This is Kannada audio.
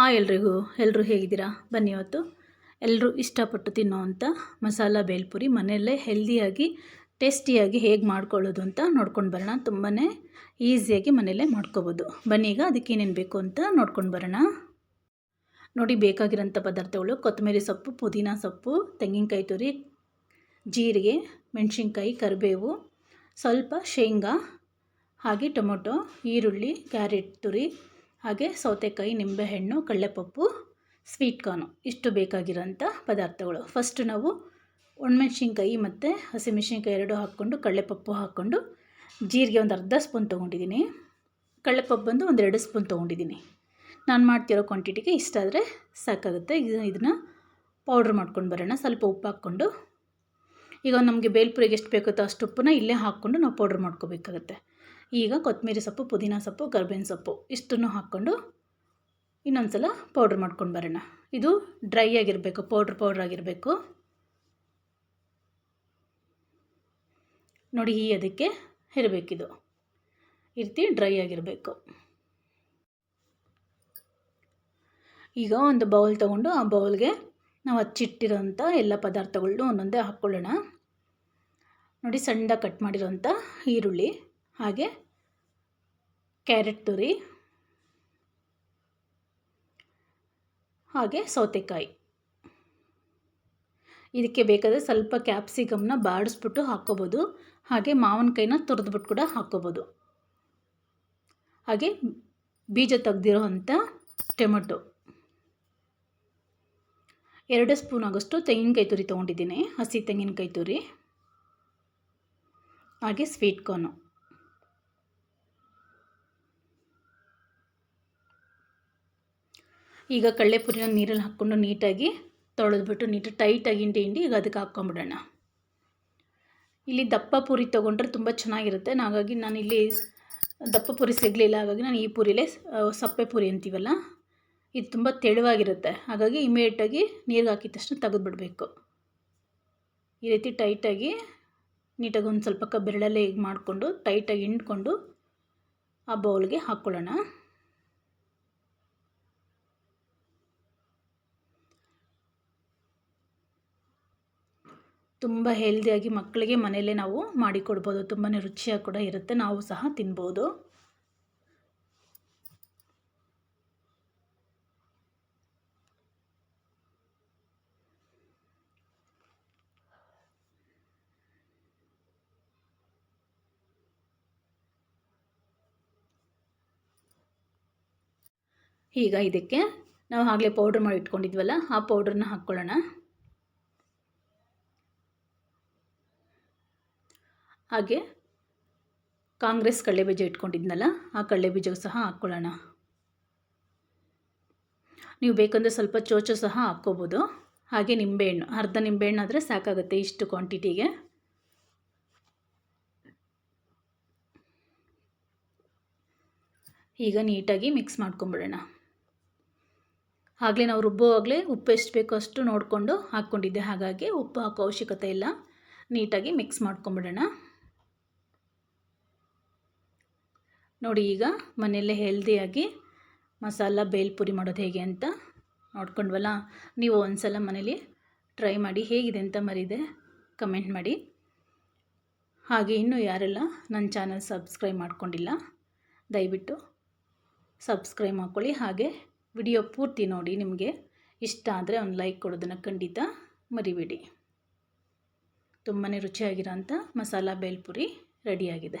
ಹಾಯ್ ಎಲ್ರಿಗೂ ಎಲ್ಲರೂ ಹೇಗಿದ್ದೀರಾ? ಬನ್ನಿ ಇವತ್ತು. ಎಲ್ಲರೂ ಇಷ್ಟಪಟ್ಟು ತಿನ್ನೋವಂಥ ಮಸಾಲ ಬೇಲ್ಪುರಿ ಮನೆಯಲ್ಲೇ ಹೆಲ್ದಿಯಾಗಿ, ಟೇಸ್ಟಿಯಾಗಿ ಹೇಗೆ ಮಾಡ್ಕೊಳ್ಳೋದು ಅಂತ ನೋಡ್ಕೊಂಡು ಬರೋಣ. ತುಂಬಾ ಈಸಿಯಾಗಿ ಮನೆಯಲ್ಲೇ ಮಾಡ್ಕೋಬೋದು. ಬನ್ನಿ ಈಗ ಅದಕ್ಕೆ ಏನೇನು ಬೇಕು ಅಂತ ನೋಡ್ಕೊಂಡು ಬರೋಣ. ನೋಡಿ, ಬೇಕಾಗಿರೋಂಥ ಪದಾರ್ಥಗಳು. ಕೊತ್ತಂಬರಿ ಸೊಪ್ಪು, ಪುದೀನ ಸೊಪ್ಪು, ತೆಂಗಿನಕಾಯಿ ತುರಿ, ಜೀರಿಗೆ, ಮೆಣಸಿನ್ಕಾಯಿ, ಕರಿಬೇವು, ಸ್ವಲ್ಪ ಶೇಂಗಾ, ಹಾಗೆ ಟೊಮೊಟೊ, ಈರುಳ್ಳಿ, ಕ್ಯಾರೆಟ್ ತುರಿ ಹಾಗೆ ಸೌತೆಕಾಯಿ, ನಿಂಬೆಹಣ್ಣು, ಕಡಲೆಪಪ್ಪು ಸ್ವೀಟ್ ಕಾರ್ನು ಇಷ್ಟು ಬೇಕಾಗಿರೋಂಥ ಪದಾರ್ಥಗಳು. ಫಸ್ಟ್ ನಾವು ಒಣಮೆಣ್ಸಿನ್ಕಾಯಿ ಮತ್ತು ಹಸಿಮೆಣ್ಸಿನ್ಕಾಯಿ ಎರಡು ಹಾಕ್ಕೊಂಡು, ಕಡಲೆಪಪ್ಪು ಹಾಕ್ಕೊಂಡು ಜೀರಿಗೆ ಒಂದು ಅರ್ಧ ಸ್ಪೂನ್ ತೊಗೊಂಡಿದ್ದೀನಿ. ಕಡಲೆಪಪ್ಪು ಬಂದು ಎರಡು ಸ್ಪೂನ್ ತೊಗೊಂಡಿದ್ದೀನಿ. ನಾನು ಮಾಡ್ತಿರೋ ಕ್ವಾಂಟಿಟಿಗೆ ಇಷ್ಟಾದರೆ ಸಾಕಾಗುತ್ತೆ. ಇದು ಇದನ್ನು ಪೌಡ್ರ್ ಮಾಡ್ಕೊಂಡು ಬರೋಣ. ಸ್ವಲ್ಪ ಉಪ್ಪು ಹಾಕ್ಕೊಂಡು. ಈಗ ನಮಗೆ ಬೇಲ್ಪುರಿಗೆ ಎಷ್ಟು ಬೇಕುತ್ತೋ ಅಷ್ಟು ಉಪ್ಪನ್ನ ಇಲ್ಲೇ ಹಾಕ್ಕೊಂಡು ನಾವು ಪೌಡ್ರ್ ಮಾಡ್ಕೋಬೇಕಾಗತ್ತೆ. ಈಗ ಕೊತ್ತಂಬರಿ ಸೊಪ್ಪು, ಪುದೀನ ಸೊಪ್ಪು, ಕರ್ಬೇವಿನ ಸೊಪ್ಪು ಇಷ್ಟನ್ನು ಹಾಕ್ಕೊಂಡು ಇನ್ನೊಂದು ಸಲ ಪೌಡ್ರ್ ಮಾಡ್ಕೊಂಡು ಬರೋಣ. ಇದು ಡ್ರೈ ಆಗಿರಬೇಕು ಪೌಡ್ರ್ ಪೌಡ್ರ್ ಆಗಿರಬೇಕು. ನೋಡಿ, ಈ ಅದಕ್ಕೆ ಇರಬೇಕಿದು. ಈ ರೀತಿ ಡ್ರೈ ಆಗಿರಬೇಕು. ಈಗ ಒಂದು ಬೌಲ್ ತೊಗೊಂಡು ಆ ಬೌಲ್ಗೆ ನಾವು ಹಚ್ಚಿಟ್ಟಿರೋಂಥ ಎಲ್ಲ ಪದಾರ್ಥಗಳನ್ನೂ ಒಂದೊಂದೇ ಹಾಕ್ಕೊಳ್ಳೋಣ. ನೋಡಿ, ಸಣ್ಣ ಕಟ್ ಮಾಡಿರೋಂಥ ಈರುಳ್ಳಿ. ಹಾಗೆ ಕ್ಯಾರೆಟ್ ತುರಿ, ಹಾಗೆ ಸೌತೆಕಾಯಿ. ಇದಕ್ಕೆ ಬೇಕಾದರೆ ಸ್ವಲ್ಪ ಕ್ಯಾಪ್ಸಿಕಮ್ನ ಬಾಡಿಸ್ಬಿಟ್ಟು ಹಾಕ್ಕೋಬೋದು. ಹಾಗೆ ಮಾವಿನಕಾಯಿನ ತುರಿದ್ಬಿಟ್ಟು ಕೂಡ ಹಾಕ್ಕೋಬೋದು. ಹಾಗೆ ಬೀಜ ತೆಗ್ದಿರೋ ಅಂಥ ಟೊಮೆಟೊ. ಎರಡು ಸ್ಪೂನ್ ಆಗೋಷ್ಟು ತೆಂಗಿನಕಾಯಿ ತುರಿ ತೊಗೊಂಡಿದ್ದೀನಿ, ಹಸಿ ತೆಂಗಿನಕಾಯಿ ತುರಿ, ಹಾಗೆ ಸ್ವೀಟ್ ಕಾರ್ನು. ಈಗ ಕಡಲೆಪುರಿನ ನೀರಲ್ಲಿ ಹಾಕ್ಕೊಂಡು ನೀಟಾಗಿ ತೊಳೆದ್ಬಿಟ್ಟು ನೀಟಾಗಿ ಟೈಟಾಗಿ ಹಿಂಡಿ ಹಿಂಡಿ ಈಗ ಅದಕ್ಕೆ ಹಾಕ್ಕೊಂಬಿಡೋಣ. ಇಲ್ಲಿ ದಪ್ಪ ಪೂರಿ ತೊಗೊಂಡ್ರೆ ತುಂಬ ಚೆನ್ನಾಗಿರುತ್ತೆ. ಹಾಗಾಗಿ ನಾನು ಇಲ್ಲಿ ದಪ್ಪ ಪೂರಿ ಸಿಗಲಿಲ್ಲ. ಹಾಗಾಗಿ ನಾನು ಈ ಪೂರಿಲೇ ಸಪ್ಪೆ ಪೂರಿ ಅಂತೀವಲ್ಲ, ಇದು ತುಂಬ ತೆಳುವಾಗಿರುತ್ತೆ. ಹಾಗಾಗಿ ಇಮಿಡಿಯೇಟಾಗಿ ನೀರಿಗೆ ಹಾಕಿದ ತಕ್ಷಣ ತೆಗೆದುಬಿಡಬೇಕು. ಈ ರೀತಿ ಟೈಟಾಗಿ ನೀಟಾಗಿ ಒಂದು ಸ್ವಲ್ಪ ಬೆರಳಲ್ಲೇ ಈಗ ಮಾಡಿಕೊಂಡು ಟೈಟಾಗಿ ಹಿಂಡ್ಕೊಂಡು ಆ ಬೌಲ್ಗೆ ಹಾಕ್ಕೊಳ್ಳೋಣ. ತುಂಬ ಹೆಲ್ದಿಯಾಗಿ ಮಕ್ಕಳಿಗೆ ಮನೆಯಲ್ಲೇ ನಾವು ಮಾಡಿಕೊಡ್ಬೋದು. ತುಂಬಾ ರುಚಿಯಾಗಿ ಕೂಡ ಇರುತ್ತೆ. ನಾವು ಸಹ ತಿನ್ಬೋದು. ಈಗ ಇದಕ್ಕೆ ನಾವು ಆಗಲೇ ಪೌಡ್ರ್ ಮಾಡಿ ಇಟ್ಕೊಂಡಿದ್ವಲ್ಲ, ಆ ಪೌಡ್ರನ್ನ ಹಾಕ್ಕೊಳ್ಳೋಣ. ಹಾಗೆ ಕಾಂಗ್ರೆಸ್ ಕಡಲೆಬೀಜ ಇಟ್ಕೊಂಡಿದ್ನಲ್ಲ, ಆ ಕಳ್ಳೆಬೀಜವು ಸಹ ಹಾಕ್ಕೊಳ್ಳೋಣ. ನೀವು ಬೇಕಂದರೆ ಸ್ವಲ್ಪ ಚೋಚೋ ಸಹ ಹಾಕ್ಕೋಬೋದು. ಹಾಗೆ ನಿಂಬೆಹಣ್ಣು, ಅರ್ಧ ನಿಂಬೆಹಣ್ಣು ಆದರೆ ಸಾಕಾಗುತ್ತೆ ಇಷ್ಟು ಕ್ವಾಂಟಿಟಿಗೆ ಈಗ ನೀಟಾಗಿ ಮಿಕ್ಸ್ ಮಾಡ್ಕೊಂಬಿಡೋಣ. ಆಗಲೇ ನಾವು ರುಬ್ಬೋವಾಗಲೇ ಉಪ್ಪು ಎಷ್ಟು ಬೇಕೋ ಅಷ್ಟು ನೋಡಿಕೊಂಡು ಹಾಕ್ಕೊಂಡಿದ್ದೆ, ಹಾಗಾಗಿ ಉಪ್ಪು ಹಾಕೋ ಅವಶ್ಯಕತೆ ಇಲ್ಲ. ನೀಟಾಗಿ ಮಿಕ್ಸ್ ಮಾಡ್ಕೊಂಬಿಡೋಣ. ನೋಡಿ ಈಗ ಮನೆಯಲ್ಲೇ ಹೆಲ್ದಿಯಾಗಿ ಮಸಾಲ ಬೇಲ್ಪುರಿ ಮಾಡೋದು ಹೇಗೆ ಅಂತ ನೋಡ್ಕೊಂಡ್ವಲ್ಲ? ನೀವು ಒಂದು ಸಲ ಮನೇಲಿ ಟ್ರೈ ಮಾಡಿ ಹೇಗಿದೆ ಅಂತ ಮರಿದೆ ಕಮೆಂಟ್ ಮಾಡಿ. ಹಾಗೆ ಇನ್ನೂ ಯಾರೆಲ್ಲ ನನ್ನ ಚಾನಲ್ ಸಬ್ಸ್ಕ್ರೈಬ್ ಮಾಡ್ಕೊಂಡಿಲ್ಲ, ದಯವಿಟ್ಟು ಸಬ್ಸ್ಕ್ರೈಬ್ ಮಾಡ್ಕೊಳ್ಳಿ. ಹಾಗೆ ವಿಡಿಯೋ ಪೂರ್ತಿ ನೋಡಿ, ನಿಮಗೆ ಇಷ್ಟ ಆದರೆ ಒಂದು ಲೈಕ್ ಕೊಡೋದನ್ನು ಖಂಡಿತ ಮರಿಬೇಡಿ. ತುಂಬಾ ರುಚಿಯಾಗಿರೋ ಅಂಥ ಮಸಾಲ ಬೇಲ್ಪುರಿ ರೆಡಿಯಾಗಿದೆ